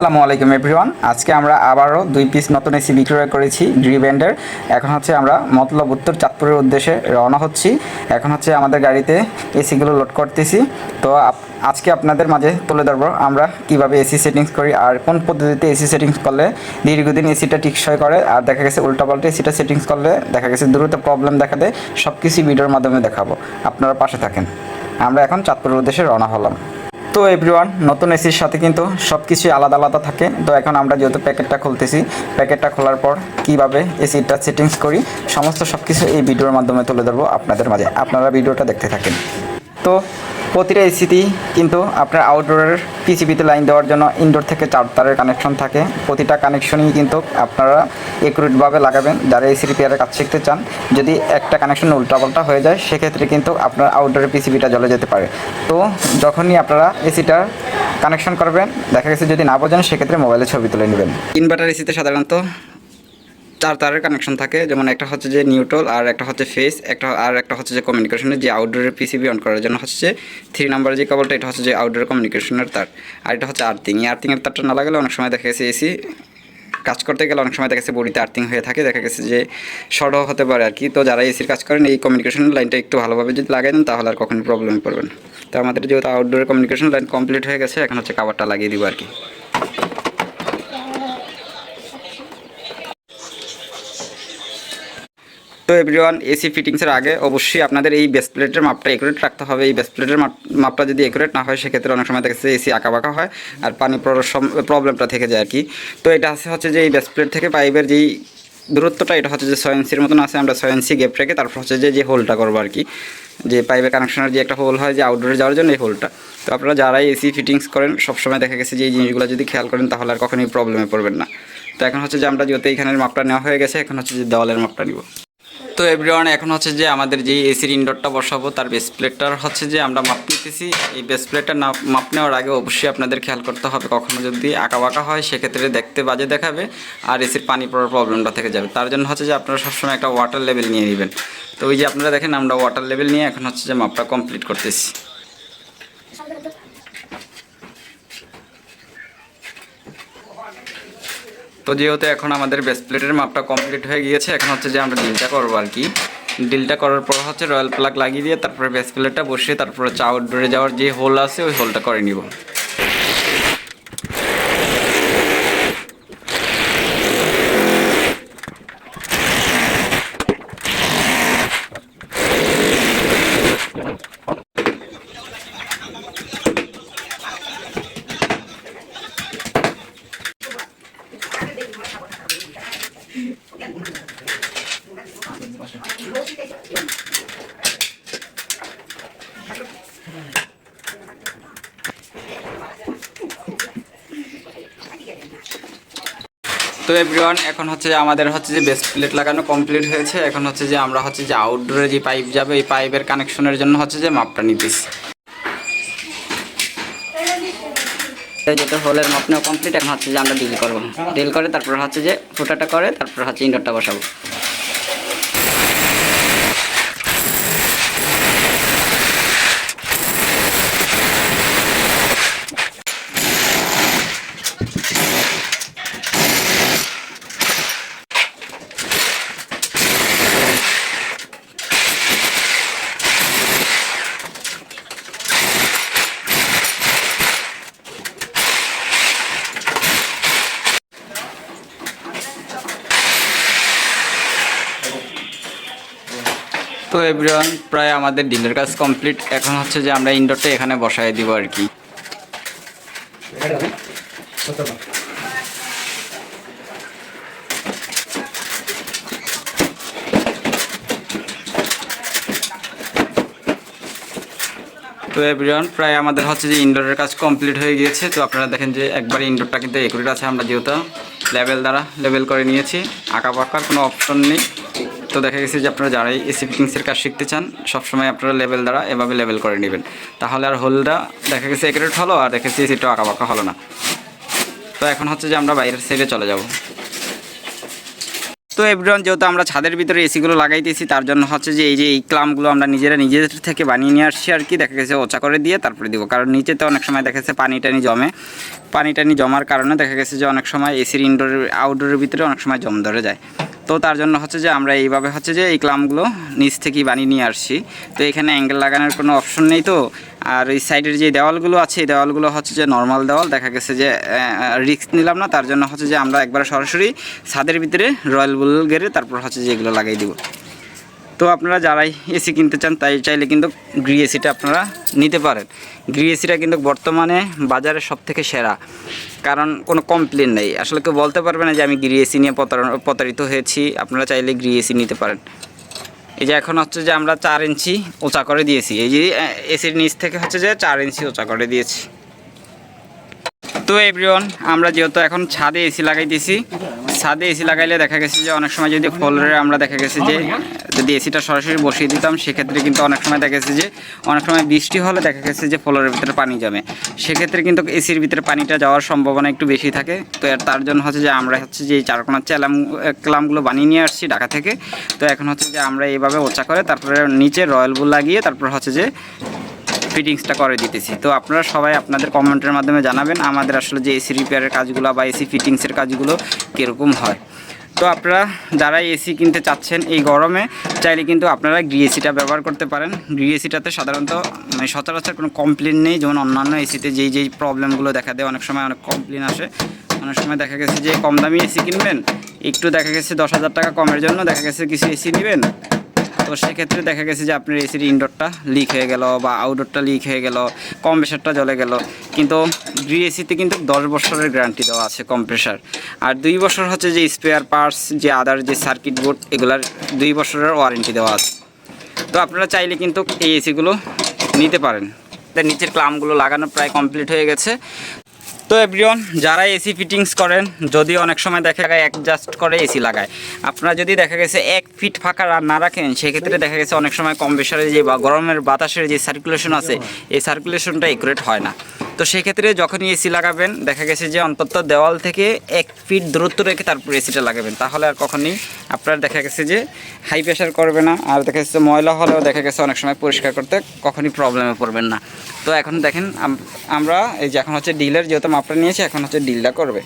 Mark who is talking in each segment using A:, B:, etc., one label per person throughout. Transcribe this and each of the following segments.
A: আসসালামু আলাইকুম এভরিওয়ান আজকে আমরা আবারও দুই পিস নতুন এসি বিক্রয় করেছি ড্রি ব্যান্ডের এখন হচ্ছে আমরা মতলব উত্তর চাঁদপুরের উদ্দেশ্যে রওনা হচ্ছি। এখন হচ্ছে আমাদের গাড়িতে এসিগুলো লোড করতেছি। তো আজকে আপনাদের মাঝে তুলে ধরবো আমরা কীভাবে এসি সেটিংস করি আর কোন পদ্ধতিতে এসি সেটিংস করলে দীর্ঘদিন এসিটা টিকসই করে। আর দেখা গেছে উল্টাপাল্টা এসিটা সেটিংস করলে দেখা গেছে দ্রুত প্রবলেম দেখা দেয়। সব কিছু ভিডিওর মাধ্যমে দেখাবো। আপনারা পাশে থাকেন। আমরা এখন চাঁদপুরের উদ্দেশ্যে রওনা হলাম। তো এভরিওয়ান নতুন এসির সাথে কিন্তু সব কিছুই আলাদা আলাদা থাকে। তো এখন আমরা যেহেতু প্যাকেটটা খুলতেছি প্যাকেটটা খোলার পর কীভাবে এসিটা সেটিংস করি, সমস্ত সব কিছু এই ভিডিওর মাধ্যমে তুলে ধরবো আপনাদের মাঝে। আপনারা ভিডিওটা দেখতে থাকেন। তো প্রতিটা এসিতেই কিন্তু আপনার আউটডোরের পিসিবিতে লাইন দেওয়ার জন্য ইনডোর থেকে চার তারের কানেকশন থাকে। প্রতিটা কানেকশনই কিন্তু আপনারা একুরেটভাবে লাগাবেন। যারা এসি রিপেয়ারের কাজ শিখতে চান, যদি একটা কানেকশন উল্টাপাল্টা হয়ে যায়, সেক্ষেত্রে কিন্তু আপনার আউটডোরের পিসিবিটা জ্বলে যেতে পারে। তো যখনই আপনারা এসিটা কানেকশন করবেন, দেখা গেছে যদি না বোঝেন, সেক্ষেত্রে মোবাইলে ছবি তুলে নেবেন। ইনভার্টার এসিতে সাধারণত চার তারের কানেকশন থাকে। যেমন একটা হচ্ছে যে নিউট্রাল আর একটা হচ্ছে ফেস একটা আর একটা হচ্ছে যে কমিউনিকেশনের যে আউটডোরের পিসিবি অন করার জন্য হচ্ছে থ্রি নাম্বার যে কেবলটা এটা হচ্ছে যে আউটডোর কমিউনিকেশনের তার। আর এটা হচ্ছে আর্থিং এই আর্থিংয়ের তারটা না লাগালে অনেক সময় দেখা গেছে এসি কাজ করতে গেলে অনেক সময় দেখা গেছে বডিতে আর্থিং হয়ে থাকে। দেখা গেছে যে শর্টও হতে পারে আর কি। তো যারা এসির কাজ করেন, এই কমিউনিকেশন লাইনটা একটু ভালোভাবে যদি লাগাই দেন, তাহলে আর কখনোই প্রবলেমে পড়বেন তো আমাদের যেহেতু আউটডোরের কমিউনিকেশন লাইন কমপ্লিট হয়ে গেছে, এখন হচ্ছে কাভারটা লাগিয়ে দিব আর কি। তো এভরিওয়ান এসি ফিটিংসের আগে অবশ্যই আপনাদের এই বেস প্লেটের মাপটা একুরেট রাখতে হবে। এই বেস প্লেটের মাপটা যদি একুরেট না হয়, সেক্ষেত্রে অনেক সময় দেখেছে এসি আঁকাবাঁকা হয় আর পানি প্রবলেমটা থেকে যায় আর কি তো এটা আছে হচ্ছে যে এই বেস প্লেট থেকে পাইপের যেই দূরত্বটা, এটা হচ্ছে যে ছয় ইঞ্চির মতন আছে। আমরা ছয় ইঞ্চি গ্যাপ রেখে তারপর হচ্ছে যে যে হোলটা করব আর কি যে পাইপের কানেকশনের যে একটা হোল হয়, যে আউটডোরে যাওয়ার জন্য এই হোলটা তো আপনারা যারাই এসি ফিটিংস করেন, সবসময় দেখা গেছে যে এই জিনিসগুলো যদি খেয়াল করেন, তাহলে আর কখনোই প্রবলেমে পড়বেন না। তো এখন হচ্ছে যে আমরা যেহেতু এইখানের মাপটা নেওয়া হয়ে গেছে, এখন হচ্ছে যে দেওয়ালের মাপটা নিব। তো এভরিওয়ান এখন হচ্ছে যে আমাদের যে এসির ইনডোরটা বসাবো, তার বেস প্লেটটার হচ্ছে যে আমরা মাপ নিতেছি। এই বেস না মাপ নেওয়ার আগে অবশ্যই আপনাদের খেয়াল করতে হবে, কখনো যদি আঁকা বাঁকা হয়, সেক্ষেত্রে দেখতে বাজে দেখাবে আর এসির পানি পড়ার প্রবলেমটা থেকে যাবে। তার জন্য হচ্ছে যে আপনারা সবসময় একটা ওয়াটার লেভেল নিয়ে নেবেন। তো ওই যে আপনারা দেখেন, আমরা ওয়াটার লেভেল নিয়ে এখন হচ্ছে যে মাপটা কমপ্লিট করতেছি। তো যেহেতু এখন আমাদের বেস প্লেটের মাপটা কমপ্লিট হয়ে গিয়েছে, এখন হচ্ছে যে আমরা ডিলটা করব আর কি। ডিলটা করার পর হচ্ছে রয়্যাল প্লাগ লাগিয়ে দিয়ে তারপরে বেস প্লেটটা বসিয়ে তারপরে চাউট আউটডোরে যাওয়ার যে হোল আছে, ওই হোলটা করে নিব। তো এভরিওয়ান এখন হচ্ছে যে আমাদের হচ্ছে যে বেস্ট প্লেট লাগানো কমপ্লিট হয়েছে। এখন হচ্ছে যে আমরা হচ্ছে যে আউটডোরে যে পাইপ যাবে এই পাইপের কানেকশনের জন্য হচ্ছে যে মাপটা নিতেছি। যেটা হোলের মাপ নেওয়া কমপ্লিট এখন হচ্ছে যে আমরা ডিল করব। ডিল করে তারপর হচ্ছে যে ফুটাটা করে, তারপর হচ্ছে ইন্ডোরটা বসাবো। তো এভরিওয়ান প্রায় আমাদের ডিলের কাজ কমপ্লিট এখন হচ্ছে যে আমরা ইনডোরটা এখানে বসায় দিব আর কি। তো এভরিওয়ান প্রায় আমাদের হচ্ছে যে ইনডোরের কাজ কমপ্লিট হয়ে গিয়েছে। তো আপনারা দেখেন যে একবার ইনডোরটা কিন্তু একুরেট আছে আমরা যেহেতু লেভেল দ্বারা লেভেল করে নিয়েছি। আঁকা পাকার কোনো অপশন নেই। তো দেখা গেছে যে আপনারা যারাই এসি ফিটিংসের কাজ শিখতে চান, সবসময় আপনারা লেভেল দ্বারা এভাবে লেভেল করে নেবেন। তাহলে আর হোলটা দেখা গেছে একুরেট হলো আর দেখা গেছে এসিটা আঁকা পাকা হলো না। তো এখন হচ্ছে যে আমরা বাইরের সাইডে চলে যাব। তো এভরিওয়ান যেহেতু আমরা ছাদের ভিতরে এসিগুলো লাগাইতেছি, তার জন্য হচ্ছে যে এই যে এই ক্লামগুলো আমরা নিজেরা নিজেদের থেকে বানিয়ে নিয়ে আসছি আর কি, দেখা গেছে ওচা করে দিয়ে তারপরে দিব। কারণ নিচেতে অনেক সময় দেখা গেছে পানি টানি জমে। পানি টানি জমার কারণে দেখা গেছে যে অনেক সময় এসির ইনডোর আউটডোরের ভিতরে অনেক সময় জম ধরে যায়। তো তার জন্য হচ্ছে যে আমরা এইভাবে হচ্ছে যে এই ক্লামগুলো নিচ থেকেই বানিয়ে নিয়ে আসছি। তো এখানে অ্যাঙ্গেল লাগানোর কোনো অপশন নেই তো। আর এই সাইডের যে দেওয়ালগুলো আছে, এই দেওয়ালগুলো হচ্ছে যে নর্মাল দেওয়াল। দেখা গেছে যে রিস্ক নিলাম না, তার জন্য হচ্ছে যে আমরা একবার সরাসরি ছাদের ভিতরে রয়্যাল বুল গেড়ে তারপর হচ্ছে যে এগুলো লাগাই দিব। তো আপনারা যারাই এসি কিনতে চান তাই চাইলে কিন্তু গ্রি এসিটা আপনারা নিতে পারেন। গ্রি এসিটা কিন্তু বর্তমানে বাজারে সব থেকে সেরা। কারণ কোনো কমপ্লেন নেই। আসলে কেউ বলতে পারবে না যে আমি গ্রি এসি নিয়ে প্রতারিত হয়েছি। আপনারা চাইলে গ্রি এসি নিতে পারেন। এই যে এখন হচ্ছে যে আমরা চার ইঞ্চি ওচা করে দিয়েছি। এই যে এসির নিচ থেকে হচ্ছে যে চার ইঞ্চি ওচা করে দিয়েছি। তো এভরিওয়ান আমরা যেহেতু এখন ছাদে এসি লাগাইতেছি, ছাদে এসি লাগাইলে দেখা গেছে যে অনেক সময় যদি ফ্লোরে আমরা দেখা গেছে যে, যদি এসিটা সরাসরি বসিয়ে দিতাম, সেক্ষেত্রে কিন্তু অনেক সময় দেখা গেছে যে, অনেক সময় বৃষ্টি হলে দেখা গেছে যে ফ্লোরের ভিতরে পানি জমে। সেক্ষেত্রে কিন্তু এসির ভিতরে পানিটা যাওয়ার সম্ভাবনা একটু বেশি থাকে। তো তার জন্য হচ্ছে যে আমরা হচ্ছে যে এই চারকোনা চ্যালাম ক্লামগুলো বানিয়ে নিয়ে আসছি ঢাকা থেকে। তো এখন হচ্ছে যে আমরা এইভাবে ওচা করে, তারপরে নিচে রয়্যাল বুল লাগিয়ে তারপর হচ্ছে যে ফিটিংসটা করে দিতেছি। তো আপনারা সবাই আপনাদের কমেন্টের মাধ্যমে জানাবেন আমাদের আসলে যে এসি রিপেয়ারের কাজগুলো বা এসি ফিটিংসের কাজগুলো কীরকম হয়। তো আপনারা যারা এসি কিনতে চাচ্ছেন এই গরমে, চাইলে কিন্তু আপনারা গ্রিএসিটা ব্যবহার করতে পারেন। গ্রিএসিটাতে সাধারণত মানে সচরাচর কোনো কমপ্লেন নেই। যেমন অন্যান্য এসিতে যেই যেই প্রবলেমগুলো দেখা দেয়, অনেক সময় অনেক কমপ্লেন আসে। অনেক সময় দেখা গেছে যে কম দামি এসি কিনবেন, একটু দেখা গেছে দশ হাজার টাকা কমের জন্য, দেখা গেছে কিছু এসি নেবেন। তো সেক্ষেত্রে দেখা গেছে যে আপনার এসির ইনডোরটা লিক হয়ে গেল বা আউটডোরটা লিক হয়ে গেল কম্প্রেসারটা জ্বলে গেল। কিন্তু গ্রি এসিতে কিন্তু দশ বছরের গ্যারান্টি দেওয়া আছে কম্প্রেসার আর দুই বছর হচ্ছে যে স্পেয়ার পার্টস যে আদার যে সার্কিট বোর্ড এগুলার দুই বছরের ওয়ারেন্টি দেওয়া আছে। তো আপনারা চাইলে কিন্তু এই এসিগুলো নিতে পারেন। তার নিচের ক্লামগুলো লাগানো প্রায় কমপ্লিট হয়ে গেছে। তো এভরিওয়ান যারা এসি ফিটিংস করেন, যদি অনেক সময় দেখা যায় অ্যাডজাস্ট করে এসি লাগায়। আপনারা যদি দেখা গেছে এক ফিট ফাঁকা আর না রাখেন, সেক্ষেত্রে দেখা গেছে অনেক সময় কম প্রেশারে যে বা গরমের বাতাসের যে সার্কুলেশন আছে, এই সার্কুলেশনটা একুরেট হয় না। তো সেক্ষেত্রে যখনই এসি লাগাবেন, দেখা গেছে যে অন্তত দেওয়াল থেকে এক ফিট দূরত্ব রেখে তারপর এসিটা লাগাবেন। তাহলে আর কখনই আপনার দেখা গেছে যে হাই প্রেশার করবে না, আর দেখা গেছে ময়লা হলেও দেখা গেছে অনেক সময় পরিষ্কার করতে কখনই প্রবলেমে পড়বেন না। তো এখন দেখেন আমরা এই যে এখন হচ্ছে ডিলের যেহেতু মাপটা নিয়েছি, এখন হচ্ছে ডিলটা করবে।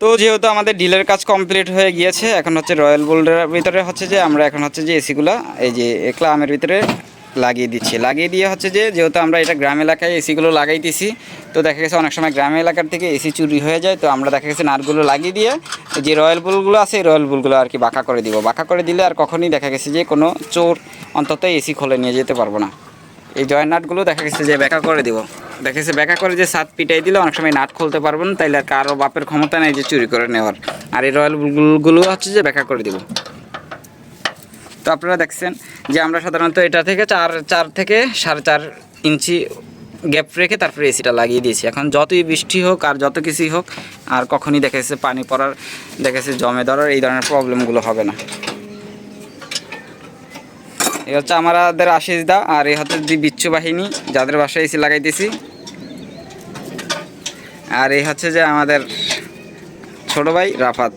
A: তো যেহেতু আমাদের ডিলের কাজ কমপ্লিট হয়ে গিয়েছে, এখন হচ্ছে রয়্যাল বোল্ডের ভিতরে হচ্ছে যে আমরা এখন হচ্ছে যে এসিগুলো এই যে ক্লামের ভিতরে লাগিয়ে দিচ্ছি। লাগিয়ে দিয়ে হচ্ছে যে যেহেতু আমরা এটা গ্রাম এলাকায় এসিগুলো লাগাইতেছি, তো দেখা গেছে অনেক সময় গ্রাম এলাকার থেকে এসি চুরি হয়ে যায়, তো আমরা দেখা গেছে নাটগুলো লাগিয়ে দিয়ে যে রয়্যাল বুলগুলো আছে এই রয়্যাল বুলগুলো আর কি বাঁকা করে দিব। বাঁকা করে দিলে আর কখনই দেখা গেছে যে কোনো চোর অন্তত এসি খুলে নিয়ে যেতে পারব না। এই জয়েন্ট নাটগুলো দেখা গেছে যে ব্যাকা করে দিব। দেখা গেছে ব্যাকা করে যে সাত পিটাই দিলে অনেক সময় নাট খুলতে পারবেন তাইলে আর কারও বাপের ক্ষমতা নেই যে চুরি করে নেওয়ার। আর এই রয়্যাল বুলগুলো হচ্ছে যে ব্যাকা করে দিব। তো আপনারা দেখছেন যে আমরা সাধারণত এটা থেকে চার চার থেকে সাড়ে চার ইঞ্চি গ্যাপ রেখে তারপরে এসিটা লাগিয়ে দিয়েছি। এখন যতই বৃষ্টি হোক আর যত কিছুই হোক, আর কখনই দেখা পানি পড়ার, দেখা জমে ধরার এই ধরনের প্রবলেমগুলো হবে না। এই হচ্ছে আমাদের আশিস দা, আর এই হচ্ছে যে বিচ্ছু বাহিনী, যাদের বাসায় এসি লাগাইতেছি। আর এই হচ্ছে যে আমাদের ছোট ভাই রাফাত।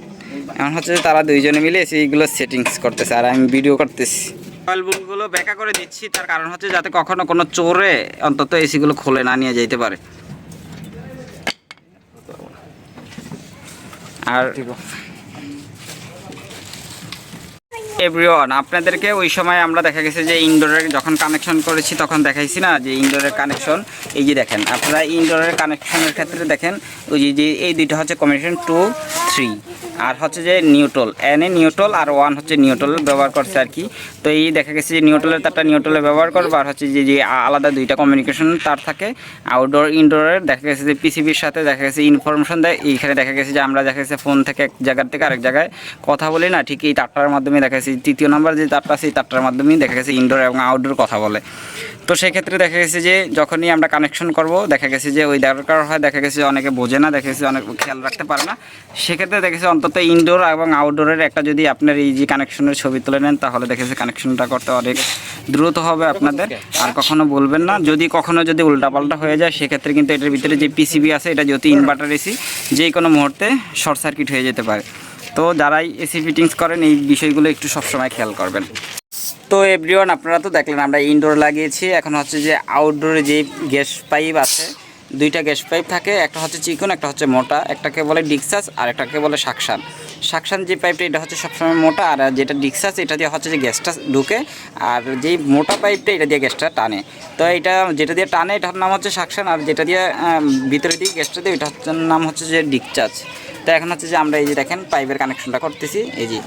A: এমন হচ্ছে যে তারা দুইজনে মিলে এসিগুলো সেটিংস করতেছে, আর আমি ভিডিও করতেছি। বুলগুলো ব্যাকা করে দিচ্ছি, তার কারণ হচ্ছে যাতে কখনো কোনো চোরে অন্তত এসিগুলো খুলে না নিয়ে যেতে পারে। আর এভরিওয়ান আপনাদেরকে ওই সময় আমরা দেখা গেছে যে ইনডোরের যখন কানেকশন করেছি, তখন দেখাইছি না যে ইনডোরের কানেকশন এই যে দেখেন, আপনারা ইনডোরের কানেকশনের ক্ষেত্রে দেখেন, ওই যে- এই দুইটা হচ্ছে কম্বিনেশন টু থ্রি আর হচ্ছে যে নিউট্রল এন এ নিউট্রল আর ওয়ান হচ্ছে নিউট্রল ব্যবহার করছে আর কি। তো এই দেখা গেছে যে নিউট্রলের তারটা নিউট্রলে ব্যবহার করব আর হচ্ছে যে যে আলাদা দুইটা কমিউনিকেশন তার থাকে। আউটডোর ইনডোরের দেখা গেছে যে পিসিবির সাথে দেখা গেছে ইনফরমেশন দেয়। এইখানে দেখা গেছে যে আমরা দেখা গেছে ফোন থেকে এক জায়গার থেকে আরেক জায়গায় কথা বলি না। ঠিক এই তারটার মাধ্যমে দেখা গেছে তৃতীয় নাম্বার যে তারটা, সেই তারটার মাধ্যমেই দেখা গেছে ইনডোর এবং আউটডোর কথা বলে। তো সেক্ষেত্রে দেখা গেছে যে যখনই আমরা কানেকশন করব দেখা গেছে যে ওই দরকার হয় দেখা গেছে অনেকে বোঝে না দেখা গেছে অনেক খেয়াল রাখতে পারে না। সেক্ষেত্রে দেখা গেছে অন্তত ইনডোর এবং আউটডোরের একটা যদি আপনার এই যে কানেকশনের ছবি তুলে নেন তাহলে দেখেছে কানেকশনটা করতে অনেক দ্রুত হবে আপনাদের। আর কখনো বলবেন না যদি কখনো যদি উল্টাপাল্টা হয়ে যায় সেক্ষেত্রে কিন্তু এটার ভিতরে যে পিসিবি আছে এটা যদি ইনভার্টার এসি যে কোনো মুহূর্তে শর্ট সার্কিট হয়ে যেতে পারে। তো যারাই এসি ফিটিংস করেন এই বিষয়গুলো একটু সবসময় খেয়াল করবেন। তো এভরিওয়ান আপনারা তো দেখলেন, আমরা ইনডোর লাগিয়েছি। এখন হচ্ছে যে আউটডোরে যে গ্যাস পাইপ আছে, দুইটা গ্যাস পাইপ থাকে, একটা হচ্ছে চিকন, একটা হচ্ছে মোটা। একটাকে বলে ডিক্সাস আর একটাকে বলে শাকসান শাকসান যে পাইপটা এটা হচ্ছে সবসময় মোটা, আর যেটা ডিক্সাস এটা দিয়ে হচ্ছে যে গ্যাসটা ঢুকে, আর যেই মোটা পাইপটা এটা দিয়ে গ্যাসটা টানে। তো এটা যেটা দিয়ে টানে, এটার নাম হচ্ছে শাকসান আর যেটা দিয়ে ভিতরে দিয়ে গ্যাসটা দিয়ে হচ্ছে নাম হচ্ছে যে ডিকচার্জ তো এখন হচ্ছে যে আমরা এই যে দেখেন পাইপের কানেকশনটা করতেছি, এই যে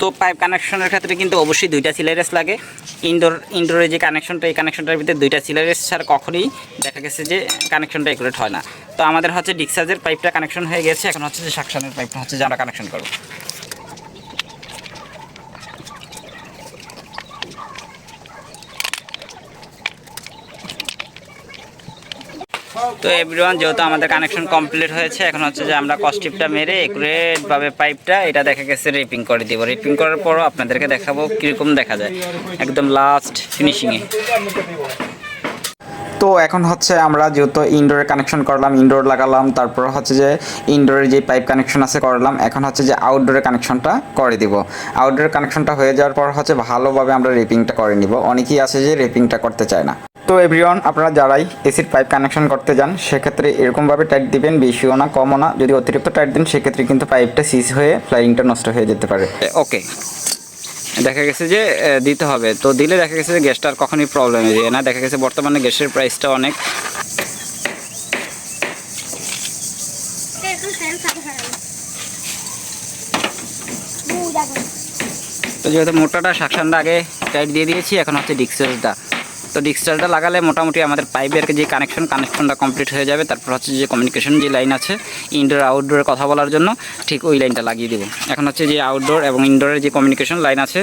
A: তো পাইপ কানেকশনের ক্ষেত্রে কিন্তু অবশ্যই দুইটা সিলারেস লাগে। ইনডোর ইনডোরের যে কানেকশনটা এই কানেকশনটার ভিতরে দুইটা সিলারেস ছাড়া কখনোই দেখা গেছে যে কানেকশনটা একুরেট হয় না। তো আমাদের হচ্ছে ডিক্সাজের পাইপটা কানেকশন হয়ে গেছে, এখন হচ্ছে যে সাকশনের পাইপটা হচ্ছে যে আমরা কানেকশন করব। তো এভরিওয়ান যেহেতু আমাদের কানেকশন কমপ্লিট হয়েছে, এখন হচ্ছে যে আমরা কস্টিপটা মেরে একুরেটভাবে পাইপটা এটা দেখা গেছে রেপিং করে দিব। রেপিং করার পরও আপনাদেরকে দেখাবো কীরকম দেখা যায়। একদম লাস্ট ফিনিশিংয়ে তো এখন হচ্ছে আমরা যেহেতু ইনডোরে কানেকশন করলাম ইনডোর লাগালাম, তারপর হচ্ছে যে ইনডোরের যে পাইপ কানেকশন আছে করলাম, এখন হচ্ছে যে আউটডোরে কানেকশনটা করে দিব। আউটডোরের কানেকশনটা হয়ে যাওয়ার পর হচ্ছে ভালোভাবে আমরা রেপিংটা করে নিব। অনেকেই আছে যে রেপিংটা করতে চায় না। তো এভরিওয়ান আপনারা যারাই এসির পাইপ কানেকশন করতে যান, সেক্ষেত্রে এরকমভাবে টাইট দিবেন, বেশিও না, কমও না। যদি অতিরিক্ত টাইট দেন, সেক্ষেত্রে কিন্তু পাইপটা সিজ হয়ে ফ্লাইংটা নষ্ট হয়ে যেতে পারে। ওকে দেখা গেছে যে দিতে হবে। তো দিলে দেখা গেছে যে, গ্যাসটা আর কখনই প্রবলেম হয়ে যায় না। দেখা গেছে বর্তমানে গ্যাসের প্রাইসটা অনেক। তো যেহেতু মোটাটা শাকসানটা আগে টাইট দিয়ে দিয়েছি, এখন হচ্ছে ডিক্সেলটা তো ডিক্সেলটা লাগালে মোটামুটি আমাদের পাইপের যে কানেকশন কানেকশনটা কমপ্লিট হয়ে যাবে, তারপর হচ্ছে যে কমিউনিকেশন যে লাইন আছে ইনডোর আউটডোরে কথা বলার জন্য ঠিক ওই লাইনটা লাগিয়ে দেবো। এখন হচ্ছে যে আউটডোর এবং ইনডোরের যে কমিউনিকেশন লাইন আছে,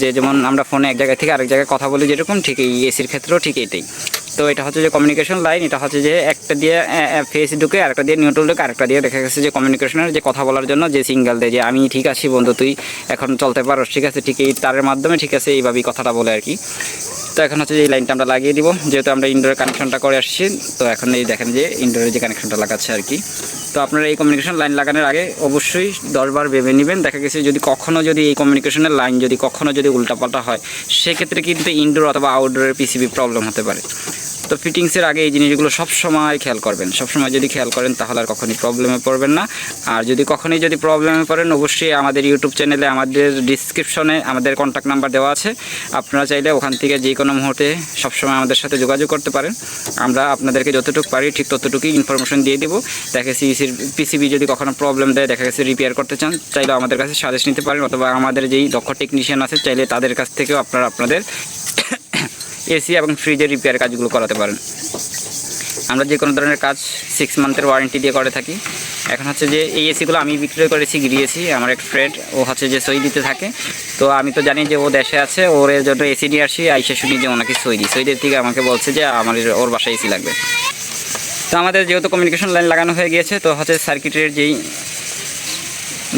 A: যে যেমন আমরা ফোনে এক জায়গা থেকে আরেক জায়গায় কথা বলি যেরকম, ঠিক এই এসির ক্ষেত্রেও ঠিক এটাই তো এটা হচ্ছে যে কমিউনিকেশন লাইন এটা হচ্ছে যে একটা দিয়ে ফেস ঢুকে আরেকটা দিয়ে নিউট্রাল ঢুকে আরেকটা দিয়ে দেখা গেছে যে কমিউনিকেশনের যে কথা বলার জন্য যে সিঙ্গেল দেয় যে আমি ঠিক আছি বন্ধু, তুই এখন চলতে পারো, ঠিক আছে, ঠিক এই তারের মাধ্যমে ঠিক আছে, এইভাবেই কথাটা বলে আর কি। তো এখন হচ্ছে যে এই লাইনটা আমরা লাগিয়ে দিব, যেহেতু আমরা ইনডোরের কানেকশনটা করে আসছি, তো এখন এই দেখেন যে ইনডোরের যে কানেকশনটা লাগাচ্ছে আর কি। তো আপনারা এই কমিউনিকেশন লাইন লাগানোর আগে অবশ্যই দশবার ভেবে নেবেন। দেখা গেছে যদি কখনও যদি এই কমিউনিকেশনের লাইন যদি কখনও যদি উল্টাপাল্টা হয়, সেক্ষেত্রে কিন্তু ইনডোর অথবা আউটডোরের পিসিবি প্রবলেম হতে পারে। তো ফিটিংসের আগে এই জিনিসগুলো সব সময় খেয়াল করবেন। সব সময় যদি খেয়াল করেন তাহলে আর কখনই প্রবলেমে পড়বেন না। আর যদি কখনই যদি প্রবলেমে পড়েন, অবশ্যই আমাদের ইউটিউব চ্যানেলে আমাদের ডিসক্রিপশনে আমাদের কন্ট্যাক্ট নাম্বার দেওয়া আছে। আপনারা চাইলে ওখান থেকে যে কোনো মুহূর্তে সবসময় আমাদের সাথে যোগাযোগ করতে পারেন। আমরা আপনাদেরকে যতটুকু পারি ঠিক ততটুকুই ইনফরমেশন দিয়ে দেবো। দেখা গেছে ইসির পিসিবি যদি কখনো প্রবলেম দেয়, দেখা গেছে রিপেয়ার করতে চান, চাইলে আমাদের কাছে সাজেস্ট নিতে পারেন। অথবা আমাদের যেই দক্ষ টেকনিশিয়ান আছে, চাইলে তাদের কাছ থেকেও আপনারা আপনাদের এসি এবং ফ্রিজের রিপেয়ার কাজগুলো করাতে পারেন। আমরা যে কোনো ধরনের কাজ সিক্স মান্থের ওয়ারেন্টি দিয়ে করে থাকি। এখন হচ্ছে যে এই এসিগুলো আমি বিক্রয় করেছি, গিরিয়েছি। আমার এক ফ্রেন্ড ও হচ্ছে যে সই দিতে থাকে। তো আমি তো জানি যে ও দেশে আছে, ওর জন্য এসি নিয়ে আসি, আইসা শুনি যে ওনাকে সই দিই। সইদের থেকে আমাকে বলছে যে আমার ওর বাসায় এসি লাগবে। তো আমাদের যেহেতু কমিউনিকেশন লাইন লাগানো হয়ে গিয়েছে, তো হচ্ছে সার্কিটের যেই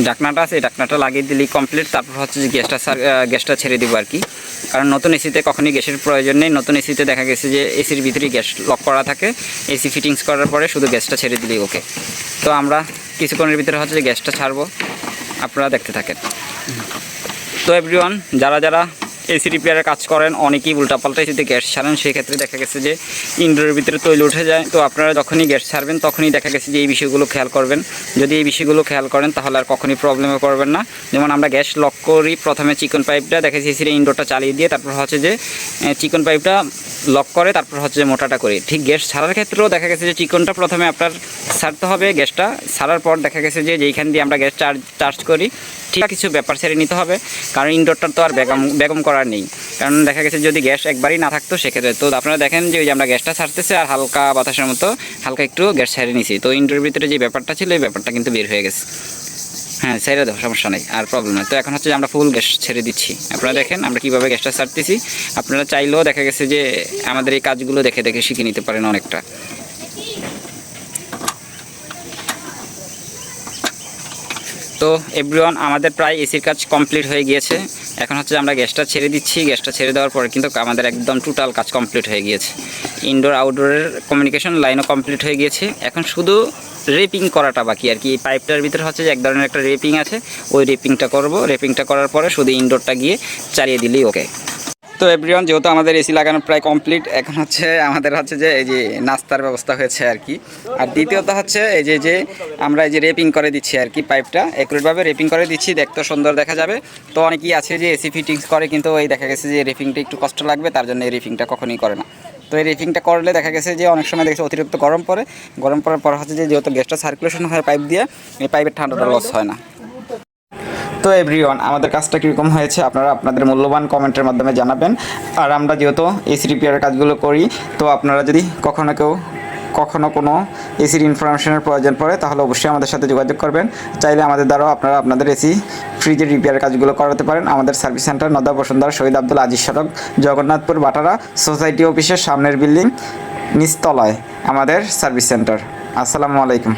A: ডাকনাটা আছে, এই ডাকনাটা লাগিয়ে দিলেই কমপ্লিট তারপর হচ্ছে যে গ্যাসটা গ্যাসটা ছেড়ে দিব আর কি। কারণ নতুন এসিতে কখনই গ্যাসের প্রয়োজন নেই। নতুন এসিতে দেখা গেছে যে এসির ভিতরেই গ্যাস লক করা থাকে। এসি ফিটিংস করার পরে শুধু গ্যাসটা ছেড়ে দিলেই ওকে তো আমরা কিছুক্ষণের ভিতরে হচ্ছে যে গ্যাসটা ছাড়বো। আপনারা দেখতে থাকেন। তো এভরিওয়ান যারা যারা এসি রিপেয়ারের কাজ করেন, অনেকেই উল্টাপাল্টা যদি গ্যাস ছাড়েন। সেই ক্ষেত্রে দেখা গেছে যে ইনডোরের ভিতরে তৈল উঠে যায়। তো আপনারা যখনই গ্যাস ছাড়বেন, তখনই দেখা গেছে যে এই বিষয়গুলো খেয়াল করবেন। যদি এই বিষয়গুলো খেয়াল করেন, তাহলে আর কখনই প্রবলেমে করবেন না। যেমন আমরা গ্যাস লক করি, প্রথমে চিকন পাইপটা, দেখা যাচ্ছে এসির ইনডোরটা চালিয়ে দিয়ে তারপর হচ্ছে যে চিকন পাইপটা লক করে, তারপর হচ্ছে যে মোটাটা করি। ঠিক গ্যাস ছাড়ার ক্ষেত্রেও দেখা গেছে যে চিকনটা প্রথমে আপনার ছাড়তে হবে গ্যাসটা। ছাড়ার পর দেখা গেছে যে যেইখান দিয়ে আমরা গ্যাস চার্জ চার্জ করি ঠিক কিছু ব্যাপার ছেড়ে নিতে হবে কারণ ইনডোরটার তো আর বেগম বেগম করার নেই। কারণ দেখা গেছে যদি গ্যাস একবারই না থাকতো সেক্ষেত্রে তো আপনারা দেখেন যে ওই যে আমরা গ্যাসটা ছাড়তেছে আর হালকা বাতাসের মতো হালকা একটু গ্যাস ছেড়ে নিছি। তো ইনডোরের ভিতরে যে ব্যাপারটা ছিল এই ব্যাপারটা কিন্তু বের হয়ে গেছে। হ্যাঁ ছেড়ে দাও সমস্যা নেই আর প্রবলেম নেই। তো এখন হচ্ছে যে আমরা ফুল গ্যাস ছেড়ে দিচ্ছি। আপনারা দেখেন আমরা কীভাবে গ্যাসটা ছাড়তেছি। আপনারা চাইলেও দেখা গেছে যে আমাদের এই কাজগুলো দেখে দেখে শিখে নিতে পারেন অনেকটা। তো এভরিওয়ান আমাদের প্রায় এসির কাজ কমপ্লিট হয়ে গিয়েছে। এখন হচ্ছে আমরা গ্যাসটা ছেড়ে দিচ্ছি। গ্যাসটা ছেড়ে দেওয়ার পরে কিন্তু আমাদের একদম টোটাল কাজ কমপ্লিট হয়ে গিয়েছে। ইনডোর আউটডোরের কমিউনিকেশন লাইনও কমপ্লিট হয়ে গিয়েছে। এখন শুধু রেপিং করাটা বাকি আর কি। এই পাইপটার ভিতরে হচ্ছে যে এক ধরনের একটা রেপিং আছে। ওই রেপিংটা করব। রেপিংটা করার পরে শুধু ইনডোরটা গিয়ে চালিয়ে দিলেই ওকে তো এভরিওয়ান যেহেতু আমাদের এসি লাগানো প্রায় কমপ্লিট এখন হচ্ছে আমাদের হচ্ছে যে এই যে নাস্তার ব্যবস্থা হয়েছে আর কি। আর দ্বিতীয়ত হচ্ছে এই যে যে আমরা এই যে রেপিং করে দিচ্ছি আর কি পাইপটা একুরেটভাবে রেপিং করে দিচ্ছি, দেখতে সুন্দর দেখা যাবে। তো অনেকেই আছে যে এসি ফিটিংস করে, কিন্তু ওই দেখা গেছে যে রেপিংটা একটু কষ্ট লাগবে, তার জন্য এই রেপিংটা কখনোই করে না। তো এই রেপিংটা করলে দেখা গেছে যে অনেক সময় দেখছে অতিরিক্ত গরম পড়ে। গরম পড়ার পর হচ্ছে যে যেহেতু গ্যাসটা সার্কুলেশন হয় পাইপ দিয়ে, এই পাইপের ঠান্ডাটা লস হয় না। তো এভরিওয়ান আমাদের কাজটা কীরকম হয়েছে আপনারা আপনাদের মূল্যবান কমেন্টের মাধ্যমে জানাবেন। আর আমরা যেহেতু এসি রিপেয়ারের কাজগুলো করি, তো আপনারা যদি কখনো কেউ, কখনো কোনো এসির ইনফরমেশনের প্রয়োজন পড়ে, তাহলে অবশ্যই আমাদের সাথে যোগাযোগ করবেন। চাইলে আমাদের দ্বারাও আপনারা আপনাদের এসি ফ্রিজের রিপেয়ার কাজগুলো করাতে পারেন। আমাদের সার্ভিস সেন্টার নদা বসুন্ধরা শহীদ আব্দুল আজিজ সড়ক, জগন্নাথপুর বাটারা সোসাইটি অফিসের সামনের বিল্ডিং নিচতলায় আমাদের সার্ভিস সেন্টার আসসালামু আলাইকুম।